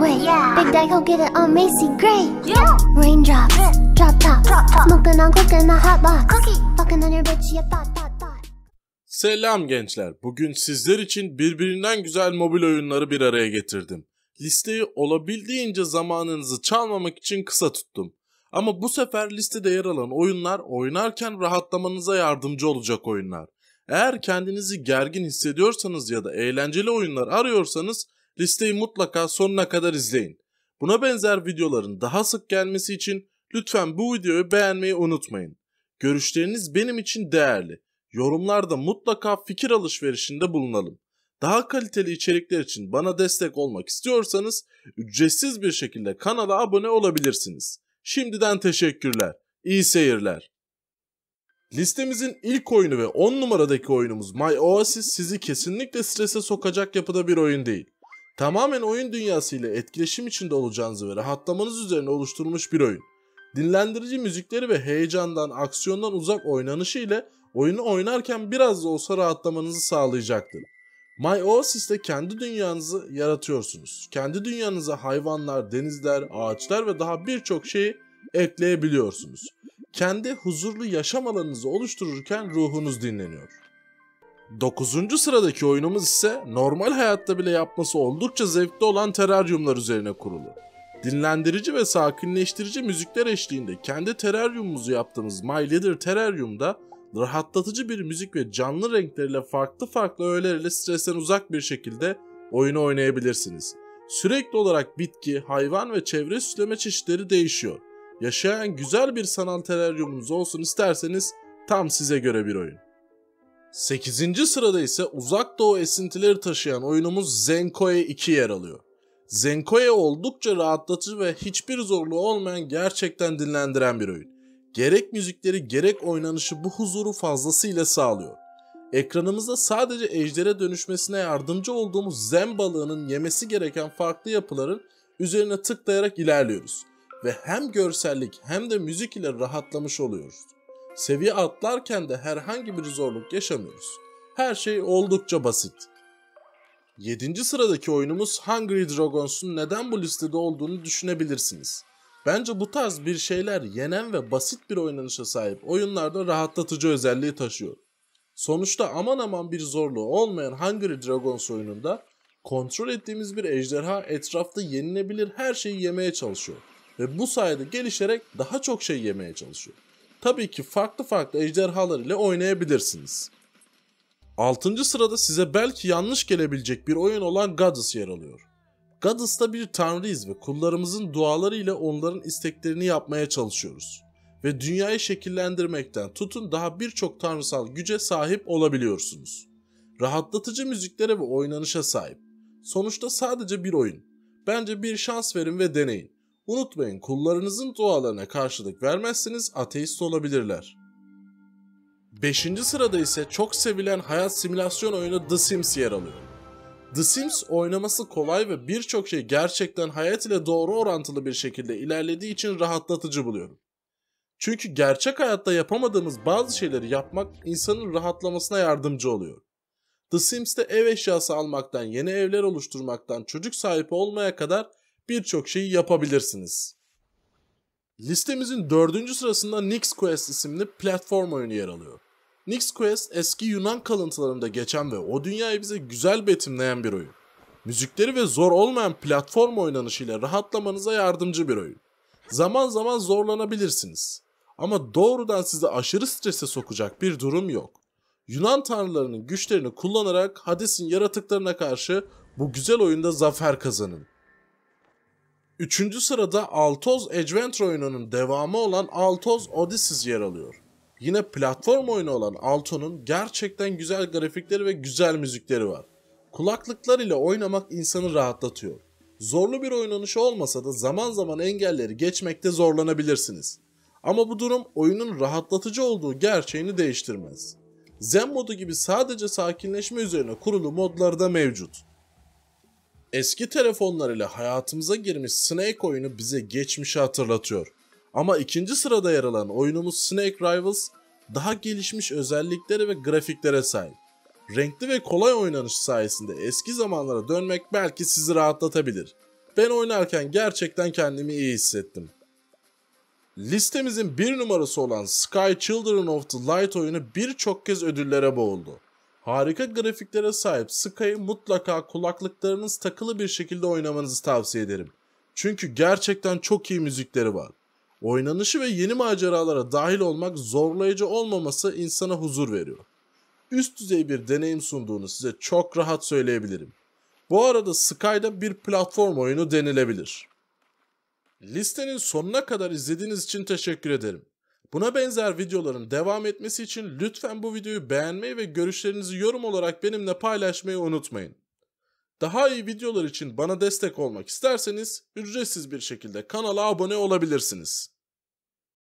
way. Yeah. Big Daddy go get it on Macy Gray. Yeah. Raindrops, drop top, Drop top. smoking on cooking my hot box. Cookie. Fucking on your bitch, yeah, thought, thought, thought. Selam gençler. Bugün sizler için birbirinden güzel mobil oyunları bir araya getirdim. Listeyi olabildiğince zamanınızı çalmamak için kısa tuttum. Ama bu sefer listede yer alan oyunlar oynarken rahatlamanıza yardımcı olacak oyunlar. Eğer kendinizi gergin hissediyorsanız ya da eğlenceli oyunlar arıyorsanız listeyi mutlaka sonuna kadar izleyin. Buna benzer videoların daha sık gelmesi için lütfen bu videoyu beğenmeyi unutmayın. Görüşleriniz benim için değerli. Yorumlarda mutlaka fikir alışverişinde bulunalım. Daha kaliteli içerikler için bana destek olmak istiyorsanız ücretsiz bir şekilde kanala abone olabilirsiniz. Şimdiden teşekkürler. İyi seyirler. Listemizin ilk oyunu ve 10 numaradaki oyunumuz My Oasis sizi kesinlikle strese sokacak yapıda bir oyun değil. Tamamen oyun dünyası ile etkileşim içinde olacağınız ve rahatlamanız üzerine oluşturulmuş bir oyun. Dinlendirici müzikleri ve heyecandan, aksiyondan uzak oynanışı ile oyunu oynarken biraz da olsa rahatlamanızı sağlayacaktır. My Oasis'te kendi dünyanızı yaratıyorsunuz. Kendi dünyanıza hayvanlar, denizler, ağaçlar ve daha birçok şeyi ekleyebiliyorsunuz. Kendi huzurlu yaşam alanınızı oluştururken ruhunuz dinleniyor. 9. sıradaki oyunumuz ise normal hayatta bile yapması oldukça zevkli olan teraryumlar üzerine kurulu. Dinlendirici ve sakinleştirici müzikler eşliğinde kendi teraryumumuzu yaptığımız My Leader Terrarium'da rahatlatıcı bir müzik ve canlı renkleriyle farklı farklı öğeler ile stresten uzak bir şekilde oyunu oynayabilirsiniz. Sürekli olarak bitki, hayvan ve çevre süsleme çeşitleri değişiyor. Yaşayan güzel bir sanal teraryumunuz olsun isterseniz tam size göre bir oyun. 8. sırada ise uzak doğu esintileri taşıyan oyunumuz Zenkoe 2 yer alıyor. Zenkoe oldukça rahatlatıcı ve hiçbir zorluğu olmayan gerçekten dinlendiren bir oyun. Gerek müzikleri gerek oynanışı bu huzuru fazlasıyla sağlıyor. Ekranımızda sadece ejdere dönüşmesine yardımcı olduğumuz zen balığının yemesi gereken farklı yapıların üzerine tıklayarak ilerliyoruz. Ve hem görsellik hem de müzik ile rahatlamış oluyoruz. Seviye atlarken de herhangi bir zorluk yaşamıyoruz. Her şey oldukça basit. 7. sıradaki oyunumuz Hungry Dragons'un neden bu listede olduğunu düşünebilirsiniz. Bence bu tarz bir şeyler yenen ve basit bir oynanışa sahip oyunlarda rahatlatıcı özelliği taşıyor. Sonuçta aman aman bir zorluğu olmayan Hungry Dragons oyununda kontrol ettiğimiz bir ejderha etrafta yenilebilir her şeyi yemeye çalışıyor ve bu sayede gelişerek daha çok şey yemeye çalışıyor. Tabii ki farklı farklı ejderhalar ile oynayabilirsiniz. 6. sırada size belki yanlış gelebilecek bir oyun olan Goddess yer alıyor. Goddess'ta bir tanrıyız ve kullarımızın duaları ile onların isteklerini yapmaya çalışıyoruz. Ve dünyayı şekillendirmekten tutun daha birçok tanrısal güce sahip olabiliyorsunuz. Rahatlatıcı müziklere ve oynanışa sahip. Sonuçta sadece bir oyun. Bence bir şans verin ve deneyin. Unutmayın kullarınızın dualarına karşılık vermezseniz ateist olabilirler. 5. sırada ise çok sevilen hayat simülasyon oyunu The Sims yer alıyor. The Sims oynaması kolay ve birçok şey gerçekten hayat ile doğru orantılı bir şekilde ilerlediği için rahatlatıcı buluyorum. Çünkü gerçek hayatta yapamadığımız bazı şeyleri yapmak insanın rahatlamasına yardımcı oluyor. The Sims'te ev eşyası almaktan, yeni evler oluşturmaktan, çocuk sahibi olmaya kadar birçok şeyi yapabilirsiniz. Listemizin dördüncü sırasında Nyx Quest isimli platform oyunu yer alıyor. Nyx Quest eski Yunan kalıntılarında geçen ve o dünyayı bize güzel betimleyen bir oyun. Müzikleri ve zor olmayan platform oynanışıyla rahatlamanıza yardımcı bir oyun. Zaman zaman zorlanabilirsiniz. Ama doğrudan sizi aşırı strese sokacak bir durum yok. Yunan tanrılarının güçlerini kullanarak Hades'in yaratıklarına karşı bu güzel oyunda zafer kazanın. Üçüncü sırada Altoz Adventure oyununun devamı olan Altoz Odysseys yer alıyor. Yine platform oyunu olan Alto'nun gerçekten güzel grafikleri ve güzel müzikleri var. Kulaklıklar ile oynamak insanı rahatlatıyor. Zorlu bir oynanışı olmasa da zaman zaman engelleri geçmekte zorlanabilirsiniz. Ama bu durum oyunun rahatlatıcı olduğu gerçeğini değiştirmez. Zen modu gibi sadece sakinleşme üzerine kurulu modları da mevcut. Eski telefonlar ile hayatımıza girmiş Snake oyunu bize geçmişi hatırlatıyor. Ama ikinci sırada yer alan oyunumuz Snake Rivals daha gelişmiş özelliklere ve grafiklere sahip. Renkli ve kolay oynanış sayesinde eski zamanlara dönmek belki sizi rahatlatabilir. Ben oynarken gerçekten kendimi iyi hissettim. Listemizin bir numarası olan Sky Children of the Light oyunu birçok kez ödüllere boğuldu. Harika grafiklere sahip Sky'ı mutlaka kulaklıklarınız takılı bir şekilde oynamanızı tavsiye ederim. Çünkü gerçekten çok iyi müzikleri var. Oynanışı ve yeni maceralara dahil olmak zorlayıcı olmaması insana huzur veriyor. Üst düzey bir deneyim sunduğunu size çok rahat söyleyebilirim. Bu arada Sky'da bir platform oyunu denilebilir. Listenin sonuna kadar izlediğiniz için teşekkür ederim. Buna benzer videoların devam etmesi için lütfen bu videoyu beğenmeyi ve görüşlerinizi yorum olarak benimle paylaşmayı unutmayın. Daha iyi videolar için bana destek olmak isterseniz ücretsiz bir şekilde kanala abone olabilirsiniz.